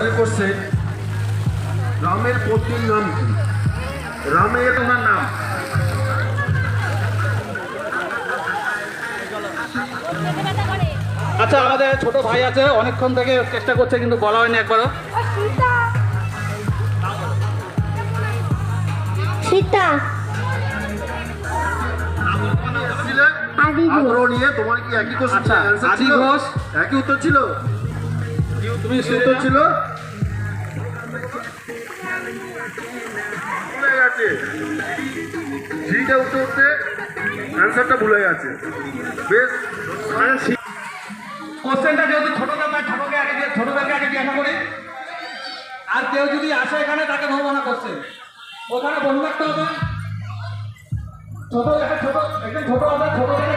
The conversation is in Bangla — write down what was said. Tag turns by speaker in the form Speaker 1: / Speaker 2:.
Speaker 1: পরের কোশ্চেন রামের পত্নীর নাম কি রামে তোমার নাম
Speaker 2: আচ্ছা আমাদের ছোট ভাই আছে অনেকক্ষণ থেকে চেষ্টা করছে কিন্তু বলা হয়নি একবারও
Speaker 3: সীতা? আদি ঘোষ।
Speaker 1: নিয়ে তোমার কি একই কোশ্চেন
Speaker 2: আচ্ছা, আদি ঘোষ।
Speaker 1: একই উত্তর ছিল
Speaker 2: তুমি
Speaker 1: উত্তর ছিল? ভুলে গেছে। জিটা উত্তর উঠতে অ্যান্সারটা ভুলে গেছে। বেশ
Speaker 2: কোশ্চেনটা যেহেতু ছোটদের তাই ছোটকে আগে দিয়ে ছোটদেরকে আগে জিজ্ঞাসা করি। আর কেউ যদি আসে এখানে, তাকে ধরবো না কোশ্চেন ওখানে বন্ধু রাখতে হবে। ছোট একটা ছোট একদম ছোট আছে ছোট থেকে